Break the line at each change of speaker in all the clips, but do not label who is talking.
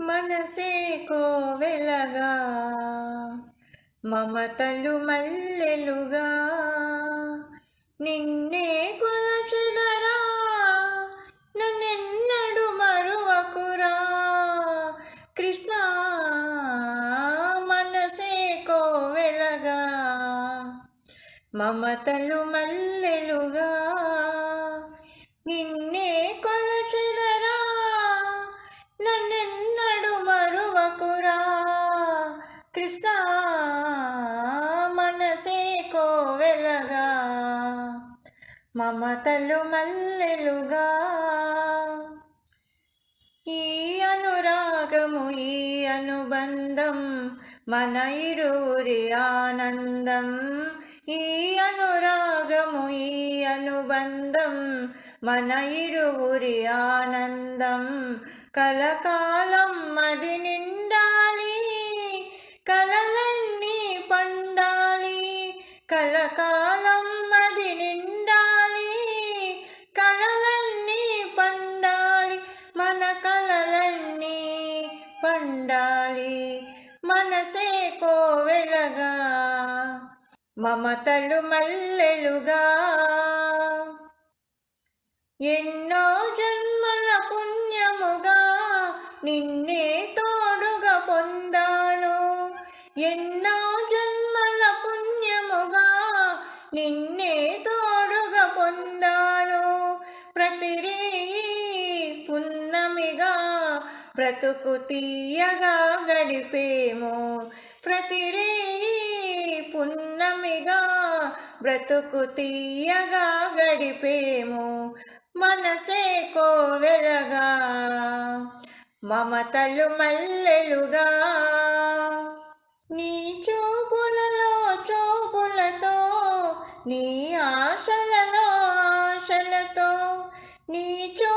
మనసే కోవెలగా మమతలు మల్లెలుగా. నిన్నే కొలచెదరా నన్నెన్నడు మరువకురా. కృష్ణ మనసే కోవెలగా మమతలు మల్లెలుగా. నిన్నే కొల కృష్ణ మనసే కోవెలగా మమతలు మల్లెలుగా. ఈ అనురాగము ఈ అనుబంధం మన ఇరువురి ఆనందం. ఈ అనురాగము ఈ అనుబంధం మన ఇరువురి ఆనందం. కలకాలం అది నిన్న కలకాలం అది నిండాలి. కలలన్నీ పండాలి. మన కలలన్నీ పండాలి. మనసే కోవెలగా. మమతలు మల్లెలుగా. ఎన్నో జన్మల పుణ్యముగా నిన్నే తోడుగా పొందాను. ఎన్నో బ్రతుకు తీయగా గడిపేము. ప్రతిరే పున్నమిగా బ్రతుకు తీయగా గడిపేము. మనసే కోవెరగా మమతలు మల్లెలుగా. నీ చూపులలో చూపులతో నీ ఆశలలో ఆశలతో నీ చూపులలో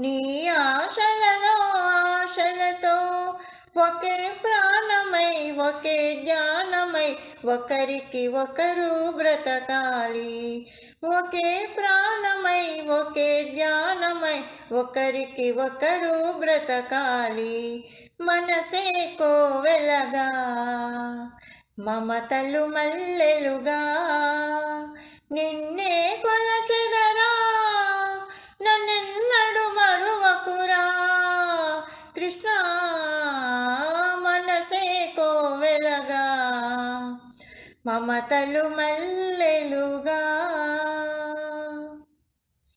నీ ఆశలలో ఆశలతో ఒకే ప్రాణమై ఒకే జ్ఞానమై ఒకరికి ఒకరు బ్రతకాలి. ఒకే ప్రాణమై ఒకే జ్ఞానమై ఒకరికి ఒకరు బ్రతకాలి. మనసే కోవెలగా మమతలు మల్లెలుగా నిన్నే కొల కృష్ణ మనసే కోవెలగా మమతలు మల్లెలుగా